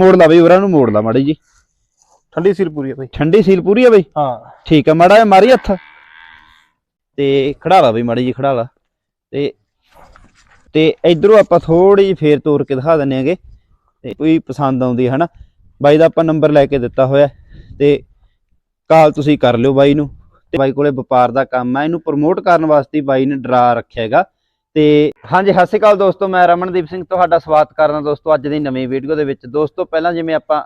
ਮੋੜ ਲਾ ਬਈ ਉਹਨਾਂ ਨੂੰ ਮੋੜ ਲਾ ਮਾੜੀ ਜੀ। ਠੰਡੀ ਸੀਲ ਪੂਰੀ ਆ ਬਈ। ਠੰਡੀ ਸੀਲ ਪੂਰੀ ਆ ਬਈ? ਹਾਂ। ਠੀਕ ਆ ਮਾੜਾ ਜਿਹਾ ਮਾਰੀ ਹੱਥ। ਤੇ ਖੜਾ ਲਾ ਬਈ ਮਾੜੀ ਜੀ ਖੜਾ ਲਾ। ਤੇ ਤੇ ਇਧਰੋਂ ਆਪਾਂ ਥੋੜੀ ਜਿਹੀ ਫੇਰ ਤੋੜ ਕੇ ਦਿਖਾ ਦਿੰਨੇ ਆਂਗੇ ਤੇ ਕੋਈ ਪਸੰਦ ਆਉਂਦੀ ਹੈ ਹਨਾ? ਬਾਈ ਦਾ ਆਪਾਂ ਨੰਬਰ ਲੈ ਕੇ ਦਿੱਤਾ ਹੋਇਆ। ਤੇ ਕਾਲ ਤੁਸੀਂ ਕਰ ਲਿਓ ਬਾਈ ਨੂੰ। ਤੇ ਬਾਈ ਕੋਲੇ ਵਪਾਰ ਦਾ ਕੰਮ ਆ ਇਹਨੂੰ ਪ੍ਰਮੋਟ ਕਰਨ ਵਾਸਤੇ ਬਾਈ ਨੇ ਡਰਾ ਰੱਖਿਆ ਹੈਗਾ। ਤੇ ਹਾਂਜੀ, ਸਤਿ ਸ਼੍ਰੀ ਅਕਾਲ ਦੋਸਤੋ, ਮੈਂ ਰਮਨਦੀਪ ਸਿੰਘ ਤੁਹਾਡਾ ਸਵਾਗਤ ਕਰਦਾ ਦੋਸਤੋ ਅੱਜ ਦੀ ਨਵੀਂ ਵੀਡੀਓ ਦੇ ਵਿੱਚ। ਦੋਸਤੋ, ਪਹਿਲਾਂ ਜਿਵੇਂ ਆਪਾਂ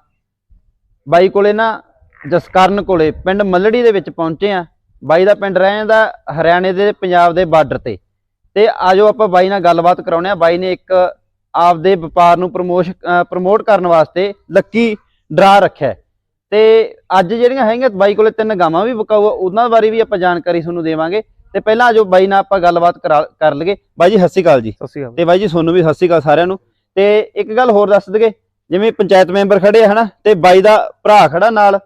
ਬਾਈ ਕੋਲੇ ਨਾ, ਜਸਕਰਨ ਕੋਲੇ, ਪਿੰਡ ਮੱਲੜੀ ਦੇ ਵਿੱਚ ਪਹੁੰਚੇ ਆ ਬਾਈ ਦਾ ਪਿੰਡ ਰਹਿ ਜਾਂਦਾ ਹਰਿਆਣੇ ਦੇ ਪੰਜਾਬ ਦੇ ਬਾਰਡਰ ਤੇ। ਤੇ ਆਜੋ ਆਪਾਂ ਬਾਈ ਨਾਲ ਗੱਲਬਾਤ ਕਰਾਉਣੇ ਆ ਬਾਈ ਨੇ ਇੱਕ ਆਪਦੇ ਵਪਾਰ ਨੂੰ ਪ੍ਰਮੋਸ਼ ਪ੍ਰਮੋਟ ਕਰਨ ਵਾਸਤੇ ਲੱਕੀ ਡਰਾ ਰੱਖਿਆ ਤੇ ਅੱਜ ਜਿਹੜੀਆਂ ਹੈਗੀਆਂ ਬਾਈ ਕੋਲੇ ਤਿੰਨ ਗਾਵਾਂ ਵੀ ਵਿਕਾਊ ਉਹਨਾਂ ਬਾਰੇ ਵੀ ਆਪਾਂ ਜਾਣਕਾਰੀ ਤੁਹਾਨੂੰ ਦੇਵਾਂਗੇ। ਤੇ ਪਹਿਲਾਂ ਆਜੋ ਬਾਈ ਨਾਲ ਆਪਾਂ ਗੱਲਬਾਤ ਕਰਾ- ਲਈਏ। ਬਾਈ ਜੀ ਸਤਿ ਸ਼੍ਰੀ ਅਕਾਲ ਜੀ। ਸਤਿ ਸ਼੍ਰੀ ਅਕਾਲ। ਤੇ ਬਾਈ ਜੀ ਤੁਹਾਨੂੰ ਵੀ ਸਤਿ ਸ਼੍ਰੀ ਅਕਾਲ ਸਾਰਿਆਂ ਨੂੰ। ਤੇ ਇੱਕ ਗੱਲ ਹੋਰ ਦੱਸ ਦਈਏ ਜਿਵੇਂ ਪੰਚਾਇਤ ਮੈਂਬਰ ਖੜੇ ਹਨਾ ਤੇ ਬਾਈ ਦਾ ਭਰਾ ਖੜਾ ਨਾਲ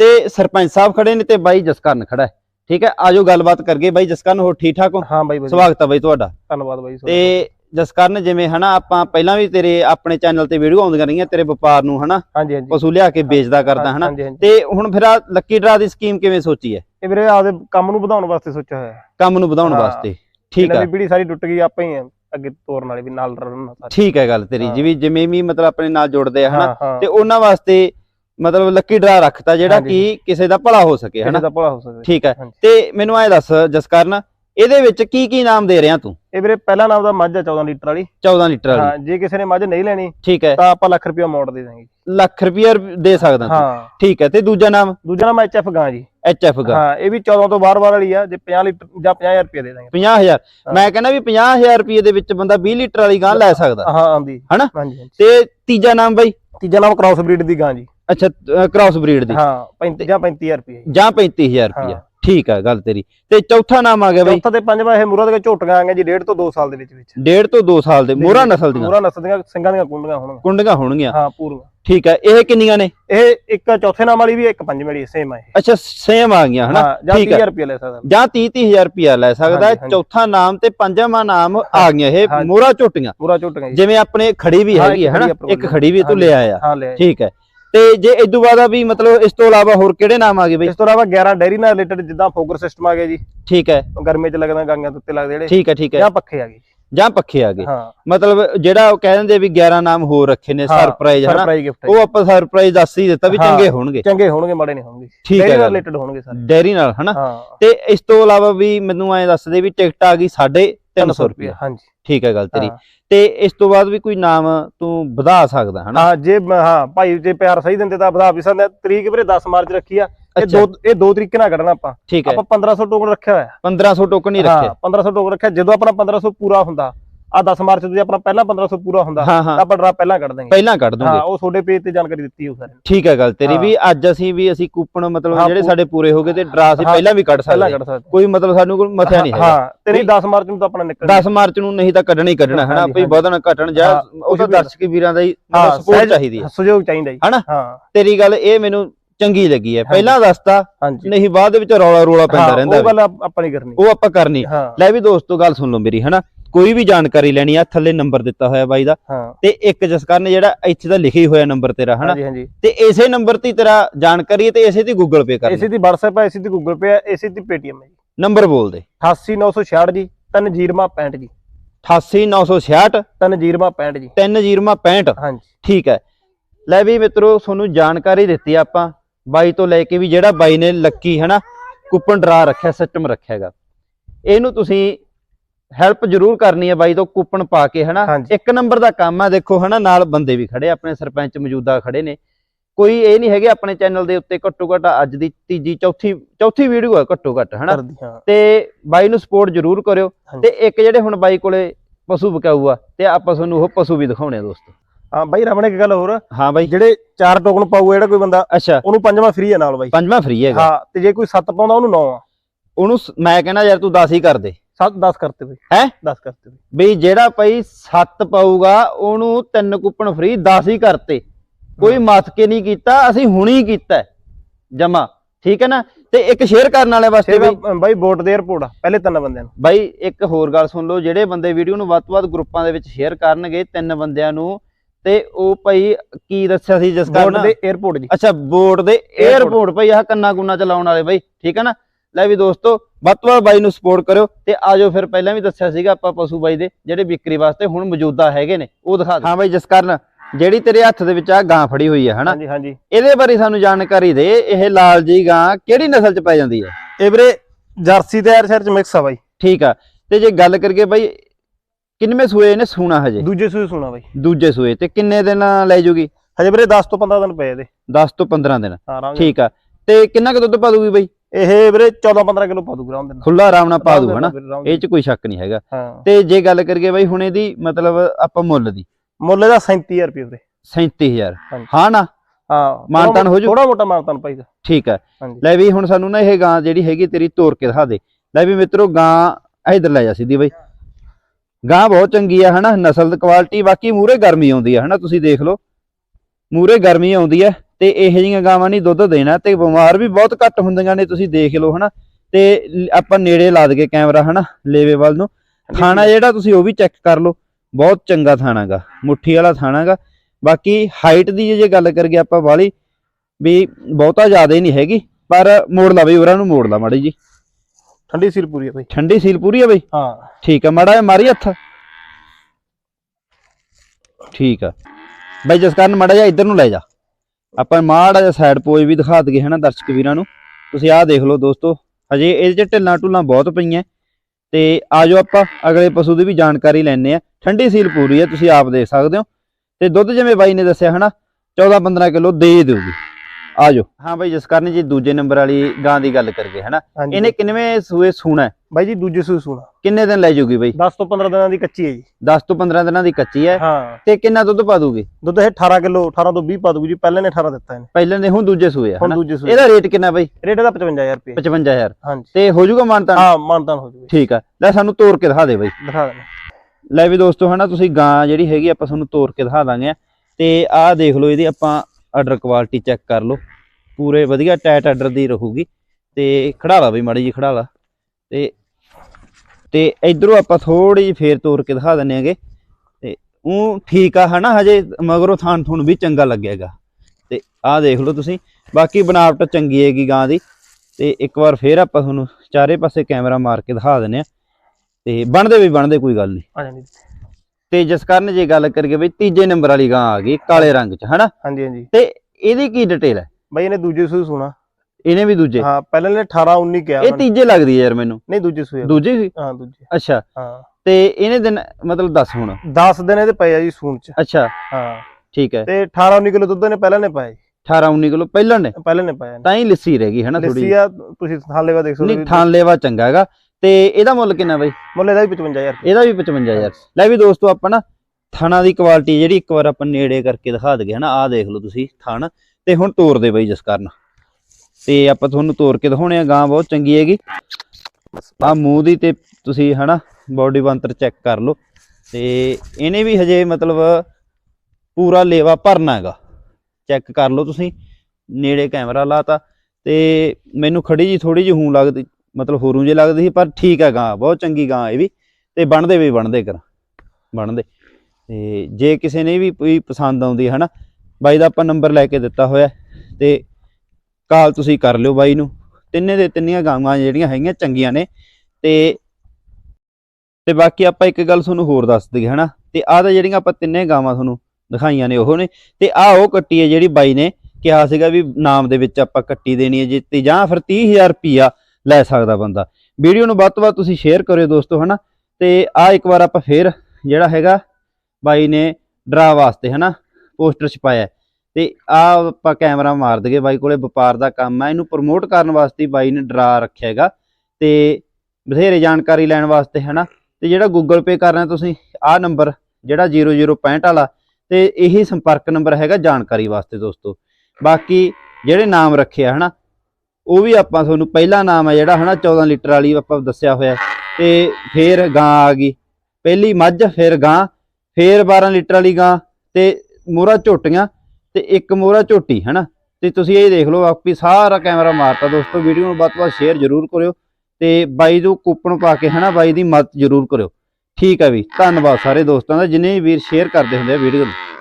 ਤੇ ਸਰਪੰਚ ਸਾਹਿਬ ਖੜੇ ਨੇ ਤੇ ਬਾਈ ਜਸਕਰਨ ਖੜਾ ਠੀਕ ਹੈ ਆਜੋ ਗੱਲਬਾਤ ਕਰਗੇ ਬਾਈ ਜਸਕਰਨ ਹੋਰ ਠੀਕ ਠਾਕ ਹੋ? ਹਾਂ ਬਾਈ। ਸਵਾਗਤ ਹੈ ਬਾਈ ਤੁਹਾਡਾ। ਧੰਨਵਾਦ ਬਾਈ। ਤੇ ਜਸਕਰਨ ਜਿਵੇਂ ਹਨਾ ਆਪਾਂ ਪਹਿਲਾਂ ਵੀ ਤੇਰੇ ਆਪਣੇ ਚੈਨਲ ਤੇ ਵੀਡੀਓ ਆਉਂਦੀਆਂ ਰਹੀਆਂ ਤੇਰੇ ਵਪਾਰ ਨੂੰ ਹਨਾ? ਹਾਂਜੀ ਹਾਂਜੀ। ਪਸ਼ੂ ਲਿਆ ਕੇ ਵੇਚਦਾ ਕਰਦਾ ਹਨਾ? ਹਾਂਜੀ ਹਾਂਜੀ। ਤੇ ਹੁਣ ਫਿਰ ਆ ਲੱਕੀ ਡਰਾ ਦੀ ਸਕੀਮ ਕਿਵੇਂ ਸੋਚੀ ਹੈ ਇਹ ਵੀਰੇ ਆਪਦੇ ਕੰਮ ਨੂੰ ਵਧਾਉਣ ਵਾਸਤੇ ਸੋਚਿਆ ਹੋਇਆ। ਹੈ ਕੰਮ ਨੂੰ ਵਧਾਉਣ ਹਾਂ। ਵਾਸਤੇ। ਠੀਕ ਇਹਨਾਂ ਹੈ ਦੀ ਪੀੜੀ ਸਾਰੀ ਟੁੱਟ ਗਈ ਆਪਾਂ ਹੀ ਆ ਅੱਗੇ ਤੋਰਨ ਵਾਲੇ ਵੀ ਨਾਲ ਰਲਣ ਸਾਰੇ। ਠੀਕ ਹੈ ਗੱਲ ਤੇਰੀ ਹਾਂ। ਜਿਵੇਂ ਜਿਵੇਂ ਵੀ ਮਤਲਬ ਆਪਣੇ ਨਾਲ ਜੁੜਦੇ ਆ ਹਨਾ? ਹਾਂ ਤੇ ਉਹਨਾਂ ਵਾਸਤੇ ਮਤਲਬ ਲੱਕੀ ਡਰਾ ਰੱਖਤਾ ਜਿਹੜਾ ਹਾਂਜੀ। ਕਿ ਕਿਸੇ ਦਾ ਭਲਾ ਹੋ ਸਕੇ ਹਨਾ? ਭਲਾ ਹੋ ਸਕਦਾ ਠੀਕ ਹੈ ਹਾਂਜੀ। ਤੇ ਮੈਨੂੰ ਐ ਦੱਸ ਜਸਕਰਨ ਇਹਦੇ ਵਿੱਚ ਕੀ ਕੀ ਨਾਮ ਦੇ ਰਿਹਾ ਤੂੰ? ਇਹ ਵੀਰੇ ਪਹਿਲਾ ਨਾਮ ਦਾ ਮੱਝ ਆ 14 ਲੀਟਰ ਵਾਲੀ। 14 ਲੀਟਰ ਵਾਲੀ। ਹਾਂ ਜੇ ਕਿਸੇ ਨੇ ਮੱਝ ਨਹੀਂ ਲੈਣੀ ਠੀਕ ਹੈ। ਤਾਂ ਆਪਾਂ ਲੱਖ ਰੁਪਇਆ ਮੋੜ ਦੇ ਦਾਂਗੇ। ਲੱਖ ਰੁਪਏ ਦੇ ਸਕਦਾ ਤੂੰ? ਠੀਕ ਹੈ ਤੇ ਦੂਜਾ ਨਾਮ? ਦੂਜਾ ਨਾਮ ਐਚਐਫ ਗਾਂ ਜੀ। ਐਚ ਐਫ ਗਾ। ਹਾਂ ਇਹ ਵੀ 14 ਤੋਂ ਬਾਹਰ ਬਾਹਰ ਵਾਲੀ ਆ ਜੇ 50 ਲੀਟਰ ਜਾਂ 50000 ਰੁਪਇਆ ਦੇ ਦਾਂਗੇ। 50000 ਮੈਂ ਕਹਿੰਦਾ ਵੀ 50000 ਰੁਪਏ ਦੇ ਵਿੱਚ ਬੰਦਾ 20 ਲੀਟਰ ਵਾਲੀ ਗਾਂ ਲੈ ਸਕਦਾ। ਹਾਂ ਆਂਦੀ ਹਨਾ? ਤੇ ਤੀਜਾ ਨਾਮ ਬਾਈ? ਤੀਜਾ ਨਾਮ ਕ੍ਰਾਸ ਬਰੀਡ ਦੀ ਗਾਂ ਜੀ। ਅੱਛਾ ਕ੍ਰਾਸ ਬਰੀਡ ਦੀ। ਹਾਂ 35 ਜਾਂ 35000 ਰੁਪਇਆ ਜੀ। ਜਾਂ 35000 ਰੁਪਏ। ਠੀਕ ਹੈ ਗੱਲ ਤੇਰੀ। ਤੇ ਚੌਥਾ ਨਾਮ ਆ ਗਿਆ ਬਾਈ। ਚੌਥਾ ਤੇ ਪੰਜਵਾਂ ਇਹ ਮੁਰਾ ਦੇ ਝੋਟੀਆਂ ਆਈਆਂ ਜੀ ਡੇਢ ਤੋਂ 2 ਸਾਲ ਦੇ ਵਿੱਚ ਵਿੱਚ। ਡੇਢ ਤੋਂ 2 ਸਾਲ ਦੇ ਮੋਹਰਾ ਨਸਲ ਦੀਆਂ। ਮੁਰਾ ਨਸਲ ਦੀਆਂ ਸਿੰਘਾਂ ਦੀਆਂ ਕੁੰਡੀਆਂ ਹੋਣਗੀਆਂ। ਕੁੰਡੀਆਂ ਹੋਣਗੀਆਂ। ਹਾਂ ਪੂਰੀਆਂ। ਠੀਕ ਹੈ ਇਹ ਕਿੰਨੀਆਂ ਨੇ? ਇਹ ਇੱਕ ਚੌਥੇ ਨਾਮ ਵਾਲੀ ਵੀ ਇੱਕ ਪੰਜਵੇਂ ਵਾਲੀ ਸੇਮ ਆ ਇਹ। ਅੱਛਾ ਸੇਮ ਆ ਗਈਆਂ ਹਨਾ? ਜਾਂ ਠੀਕ ਹੈ 30000 ਰੁਪਇਆ ਲੈ ਸਕਦਾ। ਜਾਂ 30 30000 ਰੁਪਿਆ ਲੈ ਸਕਦਾ। ਚੌਥਾ ਨਾਮ ਤੇ ਪੰਜਵਾਂ ਨਾਮ ਆ ਗਈਆਂ ਇਹ। ਮੋਹਰਾ ਝੋਟੀਆਂ। ਮੁਰਾ ਝੋਟੀਆਂ ਜਿਵੇਂ ਆਪਣੇ ਖੜੀ ਵੀ ਹੈਗੀ ਹੈ ਹਨਾ? ਇੱਕ। ਖੜੀ ਵੀ ਤੂੰ ਹਾਂਜੀ। ਲੈ ਆਇਆ। ਠੀਕ ਹੈ ਤੇ ਜੇ ਇਦੋਂ ਬਾਅਦ ਆ ਵੀ ਮਤਲਬ ਇਸ ਤੋਂ ਇਲਾਵਾ ਹੋਰ ਕਿਹੜੇ ਨਾਮ ਆ ਗਏ ਬਈ? ਇਸ ਤੋਂ ਇਲਾਵਾ 11 ਡੈਰੀ ਨਾਲ ਰਿਲੇਟਡ ਜਿੱਦਾਂ ਫੋਕਰ ਸਿਸਟਮ ਆ ਗਿਆ ਜੀ। ਠੀਕ ਹੈ। ਗਰਮੀ ਚ ਲੱਗਦਾ ਗਾਂਗਾਂ ਦੇ ਉੱਤੇ ਲੱਗਦੇ ਜਿਹੜੇ। ਠੀਕ ਹੈ ਠੀਕ ਹੈ। ਜਾਂ ਪੱਖੇ ਆ ਗਏ। ਜਾਂ ਪੱਖੇ ਆ ਗਏ। ਮਤਲਬ ਜਿਹੜਾ ਉਹ ਕਹਿ ਦਿੰਦੇ ਵੀ 11 ਨਾਮ ਹੋਰ ਰੱਖੇ ਨੇ ਸਰਪ੍ਰਾਈਜ਼ ਹਨਾ? ਉਹ ਆਪਾਂ ਸਰਪ੍ਰਾਈਜ਼ ਦੱਸ ਹੀ ਦਿੱਤਾ ਵੀ। ਚੰਗੇ ਹੋਣਗੇ। ਚੰਗੇ ਹੋਣਗੇ ਮਾੜੇ ਨਹੀਂ ਹੋਣਗੇ। ਠੀਕ ਹੈ ਡੈਰੀ ਨਾਲ ਗੱਲ। ਰਿਲੇਟਡ ਹੋਣਗੇ ਸਾਰੇ। ਡੈਰੀ ਨਾਲ ਹਨਾ? ਤੇ ਇਸ ਤੋਂ ਇਲਾਵਾ ਵੀ ਮੈਨੂੰ ਐਂ ਦੱਸ ਦੇ ਵੀ ਟਿਕਟ ਆ ਗਈ 350 ਰੁਪਏ ਹਾਂਜੀ। ਠੀਕ ਹੈ ਗੱਲ ਤੇਰੀ। ਤੇ ਇਸ ਤੋਂ ਬਾਅਦ ਵੀ ਕੋਈ ਨਾਮ ਤੂੰ ਵਧਾ ਸਕਦਾ ਹਨਾ? ਹਾਂ ਜੇ ਹਾਂ ਭਾਈ ਜੇ ਪਿਆਰ ਸਹੀ ਦਿੰਦੇ ਤਾਂ ਵਧਾ ਵੀ ਸਕਦੇ। ਤਰੀਕ ਵੀਰੇ 10 ਮਾਰਚ ਰੱਖੀ ਆ। ਇਹ। ਦੋ ਇਹ ਦੋ ਤਰੀਕੇ ਨਾਲ ਕੱਢਣਾ ਆਪਾਂ। ਆਪਾਂ 1500 ਟੋਕਨ ਰੱਖਿਆ ਹੋਇਆ। 1500 ਟੋਕਨ ਹਾਂ ਰੱਖਿਆ 1500 ਟੋਕਨ ਰੱਖਿਆ। ਜਦੋਂ ਆਪਣਾ 1500 ਪੂਰਾ ਹੁੰਦਾ ਆ 10 ਮਾਰਚ ਤੋਂ ਜੇ ਆਪਣਾ ਪਹਿਲਾਂ 1500 ਪੂਰਾ ਹੁੰਦਾ ਹਾਂ ਤਾਂ ਹਾਂ ਆਪਾਂ ਡਰਾ ਪਹਿਲਾਂ ਕੱਢ ਦਾਂਗੇ ਪਹਿਲਾਂ ਕੱਢ ਹਾਂ ਦੂੰਗੇ ਉਹ ਤੁਹਾਡੇ ਪੇਜ ਤੇ ਜਾਣਕਾਰੀ ਦਿੱਤੀ ਹੋ ਸਾਰੇ ਨੇ। ਠੀਕ ਹੈ ਗੱਲ ਤੇਰੀ ਹਾਂ। ਵੀ ਅੱਜ ਅਸੀਂ ਵੀ ਅਸੀਂ ਕੂਪਨ ਮਤਲਬ ਹਾਂ, ਜਿਹੜੇ ਪੂ- ਸਾਡੇ ਪੂਰੇ ਹੋ ਗਏ ਤੇ ਡਰਾ ਅਸੀਂ ਹਾਂ, ਪਹਿਲਾਂ ਵੀ ਕੱਢ ਪਹਿਲਾਂ ਸਕਦੇ ਕੱਢ ਸਕਦੇ। ਕੋਈ ਮਤਲਬ ਸਾਨੂੰ ਕੋਈ ਮਥਿਆ ਨਹੀਂ ਹੈਗਾ। ਹਾਂ ਤੇ ਨਹੀਂ 10 ਮਾਰਚ ਨੂੰ ਤਾਂ ਆਪਣਾ ਨਿਕਲ 10 ਮਾਰਚ ਨੂੰ ਨਹੀਂ ਤਾਂ ਕੱਢਣਾ ਹੀ ਕੱਢਣਾ ਹਨਾ? ਹਾਂਜੀ, ਹਾਂਜੀ। ਵਧਣ ਘਟਣ ਜਾਂ ਹਾਂ, ਉਹ ਤਾਂ। ਦਰਸ਼ਕੀ ਵੀਰਾਂ ਦਾ ਹੀ ਹਾਂ, ਸਪੋਰਟ ਸਹਿਜ- ਚਾਹੀਦੀ ਹੈ। ਸਹਿਯੋਗ ਚਾਹੀਦਾ ਜੀ। ਹਨਾ? ਹਾਂ। ਤੇਰੀ ਗੱਲ ਇਹ ਮੈਨੂੰ ਚੰਗੀ ਲੱਗੀ ਹੈ। ਹਾਂਜੀ। ਪਹਿਲਾਂ ਦੱਸਤਾ ਹਾਂਜੀ। ਨਹੀਂ ਬਾਅਦ ਦੇ ਵਿੱਚ ਰੌਲਾ ਰੋਲਾ ਪੈਂਦਾ ਹਾਂ, ਰਹਿੰਦਾ ਉਹ ਗੱਲ ਆਪ- ਆਪਾਂ ਨਹੀਂ ਕਰਨੀ। ਉਹ ਆਪਾਂ ਕਰਨੀ। ਹਾਂ। ਲੈ ਵੀ ਦੋਸਤੋ ਗੱਲ ਸੁਣ ਲਓ ਮੇਰੀ ਹਨਾ? ਕੋਈ ਵੀ ਜਾਣਕਾਰੀ ਲੈਣੀ ਆ ਥੱਲੇ ਨੰਬਰ ਦਿੱਤਾ ਹੋਇਆ ਬਾਈ ਦਾ। ਹਾਂ। ਤੇ ਇੱਕ ਜਸਕਰਨ ਜਿਹੜਾ ਇੱਥੇ ਦਾ ਲਿਖਿਆ ਹੋਇਆ ਨੰਬਰ ਤੇਰਾ ਹਨਾ? ਹਾਂਜੀ ਹਾਂਜੀ। ਤੇ ਇਸੇ ਨੰਬਰ ਤੇ ਤੇਰਾ ਜਾਣਕਾਰੀ ਹੈ ਤੇ ਇਸੇ ਤੇ ਗੂਗਲ ਪੇ ਕਰ ਇਸੇ ਦੀ WhatsApp ਹੈ ਇਸੇ ਦੀ Google Pay ਹੈ ਇਸੇ ਦੀ Paytm ਹੈ ਜੀ। ਨੰਬਰ ਬੋਲ ਦੇ। 88966 ਜੀ 3065 ਜੀ। 88966 3065 ਜੀ। 3065 ਹਾਂਜੀ। ਠੀਕ ਹੈ। ਲੈ ਵੀ ਮਿੱਤਰੋ ਤੁਹਾਨੂੰ ਜਾਣਕਾਰੀ ਦਿੱਤੀ ਆਪਾਂ ਬਾਈ ਤੋਂ ਲੈ ਕੇ ਵੀ ਜਿਹੜਾ ਬਾਈ ਨੇ ਲੱਕੀ ਹਨਾ ਕੂਪਨ ਡਰਾ ਰੱਖਿਆ ਸਿਸਟਮ ਰੱਖਿਆਗਾ ਇਹਨੂੰ ਤੁਸੀਂ ਹੈਲਪ ਜ਼ਰੂਰ ਕਰਨੀ ਹੈ ਬਾਈ ਤੋਂ ਕੂਪਨ ਪਾ ਕੇ ਹਨਾ। ਇੱਕ ਨੰਬਰ ਦਾ ਕੰਮ ਆ ਦੇਖੋ ਹਨਾ ਨਾਲ ਬੰਦੇ ਵੀ ਖੜੇ ਆਪਣੇ ਸਰਪੰਚ ਮੌਜੂਦਾ ਖੜੇ ਨੇ। ਕੋਈ ਇਹ ਨਹੀਂ ਹੈਗੇ ਆਪਣੇ ਚੈਨਲ ਦੇ ਉੱਤੇ ਘੱਟੋ ਘੱਟ ਅੱਜ ਦੀ ਤੀਜੀ ਚੌਥੀ ਚੌਥੀ ਵੀਡੀਓ ਹੈ ਘੱਟੋ ਘੱਟ ਹਨਾ ਤੇ ਬਾਈ ਨੂੰ ਸਪੋਰਟ ਜ਼ਰੂਰ ਕਰਿਓ। ਤੇ ਇੱਕ ਜਿਹੜੇ ਹੁਣ ਬਾਈ ਕੋਲੇ ਪਸ਼ੂ ਵਿਕਾਊ ਆ ਤੇ ਆਪਾਂ ਤੁਹਾਨੂੰ ਉਹ ਪਸ਼ੂ ਵੀ ਦਿਖਾਉਣੇ ਆ ਦੋਸਤੋ। ਹਾਂ ਬਾਈ ਰਮਣੇ ਇੱਕ ਗੱਲ ਹੋਰ ਹਾਂ ਬਾਈ। ਜਿਹੜੇ ਚਾਰ ਟੋਕਨ ਪਾਊ ਜਿਹੜਾ ਕੋਈ ਬੰਦਾ ਅੱਛਾ। ਉਹਨੂੰ ਪੰਜਵਾਂ ਫ੍ਰੀ ਹੈ ਨਾਲ ਬਾਈ। ਪੰਜਵਾਂ ਫ੍ਰੀ ਹੈਗਾ। ਹਾਂ ਤੇ ਜੇ ਕੋਈ 7 ਪਾਉਂਦਾ ਉਹਨੂੰ 9 ਆ। ਉਹਨੂੰ ਮੈਂ ਕਹਿੰਦਾ ਯਾਰ ਤੂੰ 10 ਹੀ ਕਰ ਦੇ। 7 10 ਕਰਤੇ ਬਈ। ਹੈ? 10 ਕਰਤੇ ਬਈ। ਜਿਹੜਾ ਭਾਈ 7 ਪਾਊਗਾ ਉਹਨੂੰ ਤਿੰਨ ਕੂਪਨ ਫ੍ਰੀ 10 ਹੀ ਕਰਤੇ। ਕੋਈ ਮਸਕੇ ਨਹੀਂ ਕੀਤਾ ਅਸੀਂ ਹੁਣੀ ਕੀਤਾ ਜਮਾ। ਠੀਕ ਹੈ ਨਾ? ਤੇ ਇੱਕ ਸ਼ੇਅਰ ਕਰਨ ਵਾਲੇ ਵਾਸਤੇ ਵੀ ਬਾਈ ਵੋਟ ਦੇ 에어ਪੋਰਟ ਪਹਿਲੇ ਤਿੰਨ ਬੰਦਿਆਂ ਨੂੰ। ਬਾਈ ਇੱਕ ਹੋਰ ਗੱਲ ਸੁਣ ਲਓ ਜਿਹੜੇ ਬੰਦੇ ਵੀਡੀਓ ਨੂੰ ਵੱਧ ਤੋਂ ਵੱਧ ਗਰੁੱਪਾਂ ਦੇ ਵਿੱਚ ਸ਼ੇਅਰ ਕਰਨਗੇ ਤਿੰਨ ਬੰਦਿਆਂ ਨੂੰ ਤੇ ਉਹ ਭਾਈ ਕੀ ਦੱਸਿਆ ਸੀ ਜਿਸ ਕਾਰਨ? ਵੋਟ ਦੇ 에어ਪੋਰਟ ਜੀ। ਅੱਛਾ ਵੋਟ ਦੇ 에어ਪੋਰਟ ਭਾਈ ਆਹ ਕੰਨਾ ਗੁੰਨਾ ਚਲਾਉਣ ਵਾਲੇ ਬਾਈ। ਠੀਕ ਹੈ ਨਾ? ਲੈ ਵੀ ਦੋਸਤੋ ਵੱਧ ਤੋਂ ਵੱਧ ਬਾਈ ਨੂੰ ਸਪੋਰਟ ਕਰਿਓ ਤੇ ਆਜੋ ਫਿਰ ਪਹਿਲਾਂ ਵੀ ਦੱਸਿਆ ਸੀਗਾ ਆਪਾਂ ਪਸ਼ੂ ਬਾਈ ਦੇ ਜਿਹੜੇ ਵਿਕਰੀ ਵਾਸਤੇ ਹੁਣ ਮੌਜੂਦਾ ਹੈਗੇ ਨੇ ਉਹ ਦਿਖਾ ਹਾਂ ਬਾਈ ਜਿਸ ਕਾਰਨ ਜਿਹੜੀ ਤੇਰੇ ਹੱਥ ਦੇ ਵਿੱਚ ਆ ਗਾਂ ਫੜੀ ਹੋਈ ਹੈ ਹਨਾ? ਹਾਂਜੀ ਹਾਂਜੀ। ਇਹਦੇ ਬਾਰੇ ਸਾਨੂੰ ਜਾਣਕਾਰੀ ਦੇ ਇਹ ਲਾਲ ਜੀ ਗਾਂ ਕਿਹੜੀ ਨਸਲ ਚ ਪੈ ਜਾਂਦੀ ਹੈ ਇਹ ਵੀਰੇ ਜਰਸੀ ਤੇ ਐਰ ਸ਼ਹਿਰ ਚ ਮਿਕਸ ਆ ਬਾਈ। ਠੀਕ ਆ ਤੇ ਜੇ ਗੱਲ ਕਰੀਏ ਬਾਈ ਕਿੰਨਵੇਂ ਸੂਏ ਨੇ ਸੂਣਾ ਹਜੇ? ਦੂਜੇ ਸੂਏ ਸੁਣਾ ਬਾਈ। ਦੂਜੇ ਸੂਏ ਤੇ ਕਿੰਨੇ ਦਿਨ ਲੈ ਜੂਗੀ? ਹਜੇ ਵੀਰੇ 10 ਤੋਂ 15 ਦਿਨ ਪਏ ਇਹਦੇ। 10 ਤੋਂ 15 ਦਿਨ। ਠੀਕ ਆ ਤੇ ਕਿੰਨਾ ਕੁ ਦੁੱਧ ਪਾ ਦੂਗੀ ਬਾਈ? ਇਹ ਵੀਰੇ 14 15 ਕਿਲੋ ਪਾ ਦੂ ਗ੍ਰਾਮ ਦਿਨ ਖੁੱਲਾ ਆਰਾਮ ਨਾਲ ਪਾ ਦੂ ਹਨਾ ਇਹ ਚ ਕੋਈ ਸ਼ੱਕ ਨਹੀਂ ਹੈਗਾ। ਹਾਂ। ਤੇ ਜੇ ਗੱਲ ਕਰੀਏ ਬਾਈ ਹੁਣ ਇਹਦੀ ਮਤਲਬ ਆਪਾਂ ਮੁੱਲ ਦੀ। ਮੁੱਲ ਇਹਦਾ 37000 ਰੁਪਏ ਵੀਰੇ। 37000 ਹਾਂਜੀ। ਹਾਂ ਨਾ? ਹਾਂ ਮਾਨਤਾਨ ਹੋ ਜੂ? ਥੋੜਾ ਮੋਟਾ ਮਾਨਤਾਨ ਭਾਈ ਦਾ ਠੀਕ ਹਾਂਜੀ। ਲੈ ਵੀ ਹੁਣ ਸਾਨੂੰ ਨਾ ਇਹ ਗਾਂ ਜਿਹੜੀ ਹੈਗੀ ਤੇਰੀ ਤੋਰ ਕੇ ਦਿਖਾ ਦੇ। ਲੈ ਵੀ ਮਿੱਤਰੋ ਗਾਂ ਇਧਰ ਲੈ ਜਾ ਸਿੱਧੀ ਬਾਈ। ਗਾਂ ਬਹੁਤ ਚੰਗੀ ਆ ਹਨਾ? ਨਸਲ ਦੀ ਕੁਆਲਿਟੀ ਬਾਕੀ ਮੂਰੇ ਗਰਮੀ ਆਉਂਦੀ ਆ ਹਨਾ? ਤੁਸੀਂ ਦੇਖ ਲਓ। ਮੂਰੇ ਗਰਮੀ ਆਉਂਦੀ ਆ। ਤੇ ਇਹੋ ਜਿਹੀਆਂ ਗਾਵਾਂ ਨਹੀਂ ਦੁੱਧ ਦੇਣਾ ਤੇ ਬਿਮਾਰ ਵੀ ਬਹੁਤ ਘੱਟ ਹੁੰਦੀਆਂ ਨੇ ਤੁਸੀਂ ਦੇਖ ਲਓ ਹਨਾ। ਤੇ ਆਪਾਂ ਨੇੜੇ ਲਾ ਦਗੇ ਕੈਮਰਾ ਹਨਾ ਲੇਵੇ ਵੱਲ ਨੂੰ। ਥਾਣਾ ਜਿਹੜਾ ਤੁਸੀਂ ਉਹ ਵੀ ਚੈੱਕ ਕਰ ਲਓ ਬਹੁਤ ਚੰਗਾ ਥਾਣਾਗਾ ਮੁੱਠੀ ਵਾਲਾ ਥਾਣਾਗਾ। ਬਾਕੀ ਹਾਈਟ ਦੀ ਜੇ ਗੱਲ ਕਰੀਏ ਆਪਾਂ ਵਾਲੀ ਵੀ ਬਹੁਤਾ ਜ਼ਿਆਦਾ ਹੀ ਨਹੀਂ ਹੈਗੀ ਪਰ ਮੋੜ ਲਾ ਬਈ ਉਹਨਾਂ ਨੂੰ ਮੋੜ ਲਾ ਮਾੜੀ ਜੀ। ਠੰਡੀ ਸੀਲ ਪੂਰੀ ਆ ਬਾਈ। ਠੰਡੀ ਸੀਲ ਪੂਰੀ ਆ ਬਈ? ਹਾਂ। ਠੀਕ ਆ ਮਾੜਾ ਮਾਰੀ ਹੱਥ। ਠੀਕ ਆ। ਬਈ ਜਿਸ ਕਾਰਨ ਮਾੜਾ ਜਿਹਾ ਇੱਧਰ ਨੂੰ ਲੈ ਜਾ। ਆਪਾਂ ਮਾੜਾ ਜਿਹਾ ਸਾਈਡ ਪੋਜ ਵੀ ਦਿਖਾ ਦਈਏ ਹਨਾ ਦਰਸ਼ਕ ਵੀਰਾਂ ਨੂੰ। ਤੁਸੀਂ ਆਹ ਦੇਖ ਲਓ ਦੋਸਤੋ, ਹਜੇ ਇਹਦੇ ਚ ਢਿੱਲਾਂ ਢੁੱਲਾਂ ਬਹੁਤ ਪਈਆਂ। ਤੇ ਆਜੋ ਆਪਾਂ ਅਗਲੇ ਪਸ਼ੂ ਦੀ ਵੀ ਜਾਣਕਾਰੀ ਲੈਣੇ ਆ ਠੰਡੀ ਸੀਲ ਪੂਰੀ ਆ ਤੁਸੀਂ ਆਪ ਦੇਖ ਸਕਦੇ ਹੋ। ਤੇ ਦੁੱਧ ਜਿਵੇਂ ਬਾਈ ਨੇ ਦੱਸਿਆ ਹਨਾ 14 15 ਕਿਲੋ ਦੇ ਆਜੋ। ਹਾਂ ਬਾਈ ਜਿਸ ਕਾਰਨ ਜੀ ਦੂਜੇ ਨੰਬਰ ਵਾਲੀ ਗਾਂ ਦੀ ਗੱਲ ਕਰਗੇ ਹਨਾ? ਹਾਂਜੀ ਇਹਨੇ ਕਿੰਨਵੇਂ ਸੂਏ ਸੂਣਾ ਹੈ? ਬਾਈ ਜੀ ਦੂਜੇ ਸੂਏ ਸੂਣਾ। ਕਿੰਨੇ ਦਿਨ ਲੈ ਜੂਗੀ ਬਈ? 10 ਤੋਂ 15 ਦਿਨਾਂ ਦੀ ਕੱਚੀ ਹੈ ਜੀ। 10 ਤੋਂ 15 ਦਿਨਾਂ ਦੀ ਕੱਚੀ ਹੈ। ਹਾਂ। ਤੇ ਕਿੰਨਾ ਦੁੱਧ ਪਾ ਦੂਗੀ? ਦੁੱਧ ਇਹ 18 ਕਿਲੋ 18 ਤੋਂ 20 ਪਾ ਦੂਗੀ ਜੀ। ਪਹਿਲੇ ਨੇ 18 ਦਿੱਤਾ ਇਹਨੇ। ਪਹਿਲਾਂ ਦੇ ਹੁਣ ਦੂਜੇ ਸੂਏ ਆ ਹੁਣ ਹਨਾ? ਦੂਜੇ ਸੂਏ। ਇਹਦਾ ਰੇਟ ਕਿੰਨਾ ਬਈ? ਰੇਟ ਇਹਦਾ 55000 ਰੁਪਏ 55000 ਹਾਂਜੀ। ਤੇ ਹੋ ਜਾਊਗਾ ਮਾਨਤਾਨ? ਹਾਂ ਮਾਨਤਾਨ ਹੋ ਜੂਗੀ ਠੀਕ ਆ। ਲੈ ਸਾਨੂੰ ਤੋੜ ਕੇ ਦਿਖਾ ਦੇ ਬਈ। ਦਿਖਾ ਦੇਣਾ ਲੈ ਵੀ ਦੋਸਤੋ ਹਨਾ ਤੁਸੀਂ ਗਾਂ ਜਿਹੜੀ ਹੈਗੀ ਆਪਾਂ ਤੁਹਾਨੂੰ ਤੋੜ ਕੇ ਦਿਖਾ ਦਾਂਗੇ। ਤੇ ਆਹ ਦੇਖ ਲਓ ਇਹਦੀ ਆਪਾਂ ਆਰਡਰ ਕੁਆਲਿਟੀ ਚੈੱਕ ਕਰ ਲਓ। ਪੂਰੇ ਵਧੀਆ ਟਾਈਟ ਆਰਡਰ ਦੀ ਰਹੂਗੀ। ਤੇ ਖੜਾਲਾ ਬਈ ਮਾੜੀ ਜੀ ਖੜਾਲਾ ਤੇ ਤੇ ਇਧਰੋਂ ਆਪਾਂ ਥੋੜੀ ਜਿਹੀ ਫੇਰ ਤੋੜ ਕੇ ਦਿਖਾ ਦਿੰਨੇ ਆਂਗੇ ਤੇ ਉਹ ਠੀਕ ਆ ਹਨਾ, ਹਜੇ ਮਗਰੋਂ ਥਾਣ ਥੁਣ ਵੀ ਚੰਗਾ ਲੱਗੇਗਾ ਤੇ ਆਹ ਦੇਖ ਲਓ ਤੁਸੀਂ। ਬਾਕੀ ਬਣਾਵਟ ਚੰਗੀ ਹੈਗੀ ਗਾਂ ਦੀ। ਤੇ ਇੱਕ ਵਾਰ ਫੇਰ ਆਪਾਂ ਤੁਹਾਨੂੰ ਚਾਰੇ ਪਾਸੇ ਕੈਮਰਾ ਮਾਰ ਕੇ ਦਿਖਾ ਦਿੰਨੇ ਆ ਤੇ ਬਣਦੇ ਵੀ ਬਣਦੇ, ਕੋਈ ਗੱਲ ਨਹੀਂ। ਆ ਜਾਂਦੀ। ਤੇ ਜਿਸ ਕਾਰਨ ਜੇ ਗੱਲ ਕਰੀਏ ਬਈ ਤੀਜੇ ਨੰਬਰ ਵਾਲੀ ਗਾਂ ਆ ਗਈ ਕਾਲੇ ਰੰਗ ਚ ਹਨਾ? ਹਾਂਜੀ ਹਾਂਜੀ। ਤੇ ਇਹਦੀ ਕੀ ਡਿਟੇਲ ਹੈ? ਬਾਈ ਇਹਨੇ ਦੂਜੇ ਸੂਏ ਸੂਣਾ। ਇਹਨੇ ਵੀ ਦੂਜੇ? ਹਾਂ ਪਹਿਲੇ ਨੇ 18 19 ਕਿਹਾ ਇਹ। ਤੀਜੇ ਲੱਗਦੀ ਹੈ ਯਾਰ ਮੈਨੂੰ। ਨਹੀਂ ਦੂਜੇ ਸੂਏ। ਦੂਜੇ ਸੀ? ਹਾਂ ਦੂਜੇ। ਅੱਛਾ। ਹਾਂ। ਤੇ ਇਹਨੇ ਦਿਨ ਮਤਲਬ ਦੱਸ ਹੁਣ? 10 ਦਿਨ ਇਹਦੇ ਪਏ ਆ ਜੀ ਸੂਣ ਚ। ਅੱਛਾ। ਹਾਂ। ਠੀਕ ਹੈ। ਤੇ 18 19 ਕਿਲੋ ਦੁੱਧ ਨੇ ਪਹਿਲਾਂ ਨੇ ਪਾਇਆ ਜੀ। 18 19 ਕਿਲੋ ਪਹਿਲਾਂ ਨੇ? ਪਹਿਲਾਂ ਨੇ ਪਾਇਆ ਤਾਂ ਹੀ ਲਿੱਸੀ ਰਹਿ ਗਈ ਹਨਾ ਲੱਸੀ ਥੋੜੀ ਆ ਤੁਸੀਂ ਥਾਲੇ ਵਾ ਦੇਖ ਸਕਦੇ ਨਹੀਂ ਥਾਂ ਲੇਵਾ ਚੰਗਾ ਹੈਗਾ। ਤੇ ਇਹਦਾ ਮੁੱਲ ਕਿੰਨਾ ਬਈ? ਮੁੱਲ ਇਹਦਾ ਵੀ 55000 ਰੁਪਏ। ਇਹਦਾ ਵੀ 55000 ਲੈ ਵੀ ਦੋਸਤੋ ਆਪਾਂ ਨਾ ਥਾਣਾ ਦੀ ਕੁਆਲਿਟੀ ਜਿਹੜੀ ਇੱਕ ਵਾਰ ਆਪਾਂ ਨੇੜੇ ਕਰਕੇ ਦਿਖਾ ਦਗੇ ਹਨਾ? ਆਹ ਦੇਖ ਲਓ ਤੁਸੀਂ ਥਣ। ਤੇ ਹੁਣ ਤੋੜ ਦੇ ਬਈ ਜਿਸ ਕਾਰਨ ਤੇ ਆਪਾਂ ਤੁਹਾਨੂੰ ਤੋੜ ਕੇ ਦਿਖਾਉਣੇ ਆ ਗਾਂ ਬਹੁਤ ਚੰਗੀ ਹੈਗੀ। ਆ ਮੂੰਹ ਦੀ ਤੇ ਤੁਸੀਂ ਹਨਾ ਬਾਡੀ ਬੰਤਰ ਚੈੱਕ ਕਰ ਲਓ। ਤੇ ਇਹਨੇ ਵੀ ਹਜੇ ਮਤਲਬ ਪੂਰਾ ਲੇਵਾ ਭਰਨਾ ਹੈਗਾ। ਚੈੱਕ ਕਰ ਲਓ ਤੁਸੀਂ। ਨੇੜੇ ਕੈਮਰਾ ਲਾਤਾ। ਤੇ ਮੈਨੂੰ ਖੜੀ ਜੀ ਥੋੜੀ ਜਿਹੀ ਹੂੰ ਲੱਗਦੀ ਮਤਲਬ ਹੋਰੂ ਜੇ ਲੱਗਦੀ ਸੀ, ਪਰ ਠੀਕ ਹੈ ਗਾਂ ਬਹੁਤ ਚੰਗੀ ਗਾਂ ਇਹ ਵੀ, ਤੇ ਬਣਦੇ ਵੀ, ਬਣਦੇ ਕਰ ਬਣਦੇ। ਤੇ ਜੇ ਕਿਸੇ ਨੇ ਵੀ ਕੋਈ ਪਸੰਦ ਆਉਂਦੀ ਹੈ ਨਾ ਬਾਈ ਦਾ ਆਪਾਂ ਨੰਬਰ ਲੈ ਕੇ ਦਿੱਤਾ ਹੋਇਆ, ਤੇ ਕਾਲ ਤੁਸੀਂ ਕਰ ਲਿਓ ਬਾਈ ਨੂੰ। ਤਿੰਨੇ ਦੇ ਤਿੰਨੀਆਂ ਗਾਵਾਂ ਜਿਹੜੀਆਂ ਹੈਗੀਆਂ ਚੰਗੀਆਂ ਨੇ, ਤੇ ਤੇ ਬਾਕੀ ਆਪਾਂ ਇੱਕ ਗੱਲ ਤੁਹਾਨੂੰ ਹੋਰ ਦੱਸ ਦਈਏ, ਹਨਾ, ਤੇ ਆਹ ਤਾਂ ਜਿਹੜੀਆਂ ਆਪਾਂ ਤਿੰਨੇ ਗਾਵਾਂ ਤੁਹਾਨੂੰ ਦਿਖਾਈਆਂ ਨੇ, ਉਹ ਨੇ, ਤੇ ਆਹ ਉਹ ਕੱਟੀ ਹੈ ਜਿਹੜੀ ਬਾਈ ਨੇ ਕਿਹਾ ਸੀਗਾ ਵੀ ਨਾਮ ਦੇ ਵਿੱਚ ਆਪਾਂ ਕੱਟੀ ਦੇਣੀ ਹੈ, ਜੇ ਜਾਂ ਫਿਰ 30000 ਰੁਪਿਆ ਲੈ ਸਕਦਾ ਬੰਦਾ। ਵੀਡੀਓ ਨੂੰ ਵੱਧ ਤੋਂ ਵੱਧ ਤੁਸੀਂ ਸ਼ੇਅਰ ਕਰਿਓ ਦੋਸਤੋ, ਹਨਾ? ਤੇ ਆ ਇੱਕ ਵਾਰ ਆਪਾਂ ਫੇਰ ਜਿਹੜਾ ਹੈਗਾ ਬਾਈ ਨੇ ਡਰਾ ਵਾਸਤੇ, ਹਨਾ, ਪੋਸਟਰ ਛਪਾਇਆ ਹੈ। ਤੇ ਆ ਆਪਾਂ ਕੈਮਰਾ ਮਾਰ ਦਈਏ ਬਾਈ ਕੋਲੇ, ਵਪਾਰ ਦਾ ਕੰਮ ਹੈ। ਇਹਨੂੰ ਪ੍ਰਮੋਟ ਕਰਨ ਵਾਸਤੇ ਬਾਈ ਨੇ ਡਰਾ ਰੱਖਿਆ ਹੈਗਾ। ਤੇ ਬਥੇਰੇ ਜਾਣਕਾਰੀ ਲੈਣ ਵਾਸਤੇ, ਹਨਾ? ਤੇ ਜਿਹੜਾ ਗੂਗਲ ਪੇ ਕਰਨਾ ਤੁਸੀਂ, ਆਹ ਨੰਬਰ ਜਿਹੜਾ 0065 ਵਾਲਾ, ਤੇ ਇਹੀ ਸੰਪਰਕ ਨੰਬਰ ਹੈਗਾ ਜਾਣਕਾਰੀ ਵਾਸਤੇ ਦੋਸਤੋ। ਬਾਕੀ ਜਿਹੜੇ ਨਾਮ ਰੱਖਿਆ ਹਨਾ ਉਹ ਵੀ ਆਪਾਂ ਤੁਹਾਨੂੰ ਪਹਿਲਾ ਨਾਮ ਹੈ ਜਿਹੜਾ ਹਨਾ 14 ਲੀਟਰ ਵਾਲੀ ਆਪਾਂ ਦੱਸਿਆ ਹੋਇਆ ਹੈ। ਤੇ ਫੇਰ ਗਾਂ ਆ ਗਈ। ਪਹਿਲੀ ਮੱਝ, ਫਿਰ ਗਾਂ, ਫੇਰ 12 ਲੀਟਰ ਵਾਲੀ ਗਾਂ ਤੇ ਮੋਹਰਾ ਝੋਟੀਆਂ ਤੇ ਇੱਕ ਮੋਹਰਾ ਝੋਟੀ, ਹਨਾ। ਤੇ ਤੁਸੀਂ ਇਹ ਦੇਖ ਲਓ, ਆਪੀ ਸਾਰਾ ਕੈਮਰਾ ਮਾਰਤਾ ਦੋਸਤੋ। ਵੀਡੀਓ ਨੂੰ ਵੱਧ ਤੋਂ ਵੱਧ ਸ਼ੇਅਰ ਜ਼ਰੂਰ ਕਰਿਓ ਤੇ ਬਾਈ ਨੂੰ ਕੂਪਨ ਪਾ ਕੇ, ਹਨਾ, ਬਾਈ ਦੀ ਮਦਦ ਜ਼ਰੂਰ ਕਰਿਓ। ਠੀਕ ਹੈ ਵੀ, ਧੰਨਵਾਦ ਸਾਰੇ ਦੋਸਤਾਂ ਦਾ, ਜਿਨੇ ਵੀਰ ਸ਼ੇਅਰ ਕਰਦੇ ਹੁੰਦੇ ਆ ਵੀਡੀਓ ਨੂੰ।